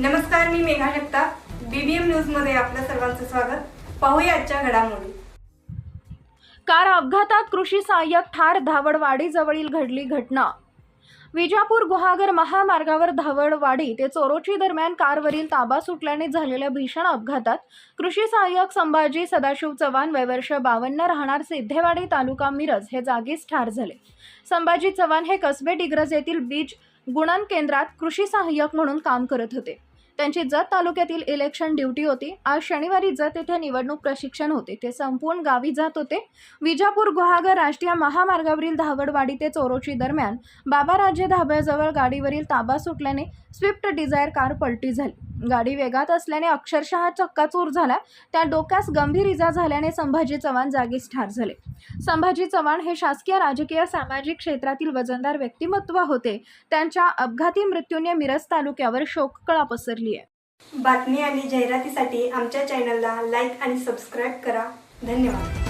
नमस्कार मी मेघा जगताप. बीबीएम न्यूजमध्ये आपलं सर्वांचं स्वागत. पाहूया आजच्या घडामोडी. कार अपघातात कृषी सहाय्यक ठार धावडवाडीजवळील घडली घटना. विजापूर गुहागर महामार्गावर धावडवाडी ते चोरोची दरम्यान कारवरील ताबा सुटल्याने झालेल्या भीषण अपघातात कृषी सहाय्यक संभाजी सदाशिव चव्हाण वयवर्ष बावन्न राहणार सिद्धेवाडी तालुका मिरज हे जागीच ठार झाले. संभाजी चव्हाण हे कसबे डिग्रज येथील बीज गुणन केंद्रात कृषी सहाय्यक म्हणून काम करत होते. त्यांची जत तालुक्यातील इलेक्शन ड्युटी होती. आज शनिवारी जत येथे निवडणूक प्रशिक्षण होते. ते संपूर्ण गावी जात होते. विजापूर गुहागर राष्ट्रीय महामार्गावरील धावडवाडी ते चोरोची दरम्यान बाबा राज्य धाब्याजवळ गाडीवरील ताबा सुटल्याने स्विफ्ट डिझायर कार पलटी झाली. गाडी वेगात असल्याने अक्षरशः चक्काचूर झाला. त्या डोक्यास गंभीर इजा झाल्याने संभाजी चव्हाण जागीच ठार झाले. संभाजी चव्हाण हे शासकीय राजकीय सामाजिक क्षेत्रातील वजनदार व्यक्तिमत्व होते. त्यांच्या अपघाती मृत्यूने मिरज तालुक्यावर शोककळा पसरली आहे. बातमी आणि जाहिरातीसाठी आमच्या चॅनलला लाईक आणि सबस्क्राईब करा. धन्यवाद.